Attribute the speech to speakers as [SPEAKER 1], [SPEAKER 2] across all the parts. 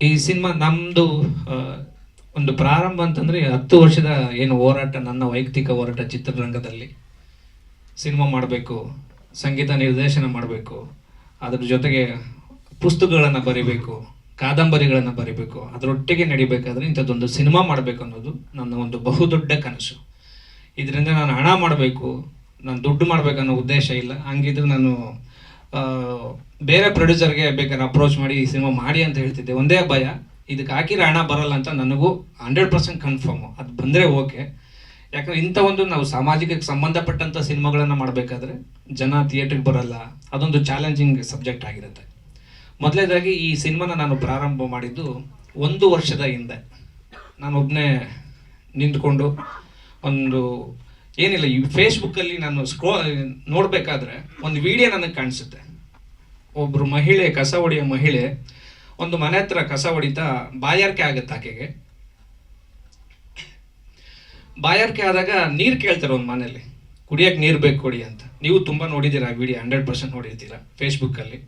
[SPEAKER 1] ಈ ಸಿನಿಮಾ ನಮ್ಮದು ಒಂದು ಪ್ರಾರಂಭ ಅಂತಂದ್ರೆ ಹತ್ತು ವರ್ಷದ ಏನು ಹೋರಾಟ, ನನ್ನ ವೈಯಕ್ತಿಕ ಹೋರಾಟ ಚಿತ್ರರಂಗದಲ್ಲಿ. ಸಿನಿಮಾ ಮಾಡಬೇಕು, ಸಂಗೀತ ನಿರ್ದೇಶನ ಮಾಡಬೇಕು, ಅದ್ರ ಜೊತೆಗೆ ಪುಸ್ತಕಗಳನ್ನು ಬರೀಬೇಕು, ಕಾದಂಬರಿಗಳನ್ನು ಬರಿಬೇಕು, ಅದರೊಟ್ಟಿಗೆ ನಡಿಬೇಕಾದ್ರೆ ಇಂಥದ್ದೊಂದು ಸಿನಿಮಾ ಮಾಡಬೇಕು ಅನ್ನೋದು ನನ್ನ ಒಂದು ಬಹುದೊಡ್ಡ ಕನಸು. ಇದರಿಂದ ನಾನು ಹಣ ಮಾಡಬೇಕು, ನಾನು ದುಡ್ಡು ಮಾಡಬೇಕನ್ನೋ ಉದ್ದೇಶ ಇಲ್ಲ. ಹಂಗಿದ್ರೆ ನಾನು ಬೇರೆ ಪ್ರೊಡ್ಯೂಸರ್ಗೆ ಬೇಕಾದ್ರೆ ಅಪ್ರೋಚ್ ಮಾಡಿ ಈ ಸಿನಿಮಾ ಮಾಡಿ ಅಂತ ಹೇಳ್ತಿದ್ದೆ. ಒಂದೇ ಭಯ, ಇದಕ್ಕೆ ಹಾಕಿರೋ ಹಣ ಬರಲ್ಲ ಅಂತ ನನಗೂ ಹಂಡ್ರೆಡ್ ಪರ್ಸೆಂಟ್ ಕನ್ಫರ್ಮು ಅದು ಬಂದರೆ ಓಕೆ ಯಾಕಂದ್ರೆ ಇಂಥ ಒಂದು ನಾವು ಸಾಮಾಜಿಕಕ್ಕೆ ಸಂಬಂಧಪಟ್ಟಂಥ ಸಿನಿಮಾಗಳನ್ನು ಮಾಡಬೇಕಾದ್ರೆ ಜನ ಥಿಯೇಟ್ರಿಗೆ ಬರಲ್ಲ. ಅದೊಂದು ಚಾಲೆಂಜಿಂಗ್ ಸಬ್ಜೆಕ್ಟ್ ಆಗಿರುತ್ತೆ. ಮೊದಲನೇದಾಗಿ ಈ ಸಿನಿಮಾನ ನಾನು ಪ್ರಾರಂಭ ಮಾಡಿದ್ದು ಒಂದು ವರ್ಷದ ಹಿಂದೆ. ನಾನು ಒಬ್ಬನೇ ನಿಂತ್ಕೊಂಡು ಒಂದು, ಏನಿಲ್ಲ, ಈ ಫೇಸ್ಬುಕ್ಕಲ್ಲಿ ನಾನು ಸ್ಕ್ರೋ ನೋಡಬೇಕಾದ್ರೆ ಒಂದು ವಿಡಿಯೋ ನನಗೆ ಕಾಣಿಸುತ್ತೆ. ಒಬ್ಬರು ಮಹಿಳೆ ಕಸ ಹೊಡೆಯೋ ಮಹಿಳೆ, ಒಂದು ಮನೆ ಹತ್ರ ಕಸ ಹೊಡಿತಾ ಬಾಯಾರಿಕೆ ಆಗುತ್ತೆ ಆಕೆಗೆ. ಬಾಯಾರಿಕೆ ಆದಾಗ ನೀರು ಕೇಳ್ತಾರೆ ಒಂದು ಮನೇಲಿ ಕುಡಿಯೋಕೆ ನೀರು ಬೇಕು, ಕೊಡಿ ಅಂತ. ನೀವು ತುಂಬ ನೋಡಿದ್ದೀರಾ ವಿಡಿಯೋ, ಹಂಡ್ರೆಡ್ ಪರ್ಸೆಂಟ್ ನೋಡಿರ್ತೀರಾ ಫೇಸ್ಬುಕ್ಕಲ್ಲಿ.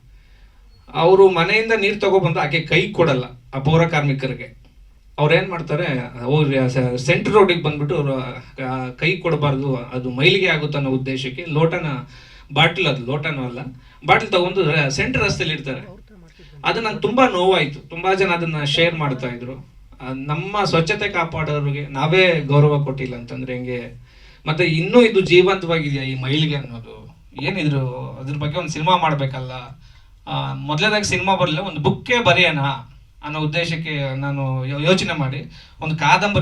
[SPEAKER 1] ಅವರು ಮನೆಯಿಂದ ನೀರು ತಗೊಬಂದು ಆಕೆ ಕೈ ಕೊಡಲ್ಲ, ಆ ಪೌರ ಕಾರ್ಮಿಕರಿಗೆ. ಅವ್ರು ಏನು ಮಾಡ್ತಾರೆ, ಅವ್ರು ಸೆಂಟ್ರ್ ರೋಡಿಗೆ ಬಂದ್ಬಿಟ್ಟು ಅವರು ಕೈ ಕೊಡಬಾರ್ದು, ಅದು ಮೈಲಿಗೆ ಆಗುತ್ತೆ ಅನ್ನೋ ಉದ್ದೇಶಕ್ಕೆ ಲೋಟನ ಬಾಟ್ಲ್ ಅದು, ಲೋಟನೂ ಅಲ್ಲ. ಬಾಟ್ಲ್ ತಗೊಂಡು ಸೆಂಟ್ರ್ ರಸ್ತೆಯಲ್ಲಿ ಇಡ್ತಾರೆ. ಅದು ನಂಗೆ ತುಂಬಾ ನೋವಾಯ್ತು. ತುಂಬಾ ಜನ ಅದನ್ನ ಶೇರ್ ಮಾಡ್ತಾ ಇದ್ರು. ನಮ್ಮ ಸ್ವಚ್ಛತೆ ಕಾಪಾಡೋರಿಗೆ ನಾವೇ ಗೌರವ ಕೊಟ್ಟಿಲ್ಲ ಅಂತಂದ್ರೆ ಹೆಂಗೆ? ಮತ್ತೆ ಇನ್ನೂ ಇದು ಜೀವಂತವಾಗಿದೆಯಾ ಈ ಮೈಲಿಗೆ ಅನ್ನೋದು? ಏನಿದ್ರು ಅದ್ರ ಬಗ್ಗೆ ಒಂದು ಸಿನಿಮಾ ಮಾಡ್ಬೇಕಲ್ಲ? ಮೊದಲನೇದಾಗಿ ಸಿನಿಮಾ ಬರಲಿಲ್ಲ, ಒಂದು ಬುಕ್ಕೇ ಬರೆಯೋಣ ಅನ್ನೋ ಉದ್ದೇಶಕ್ಕೆ ನಾನು ಯೋಚನೆ ಮಾಡಿ. ಒಂದು ಕಾದಂಬರಿ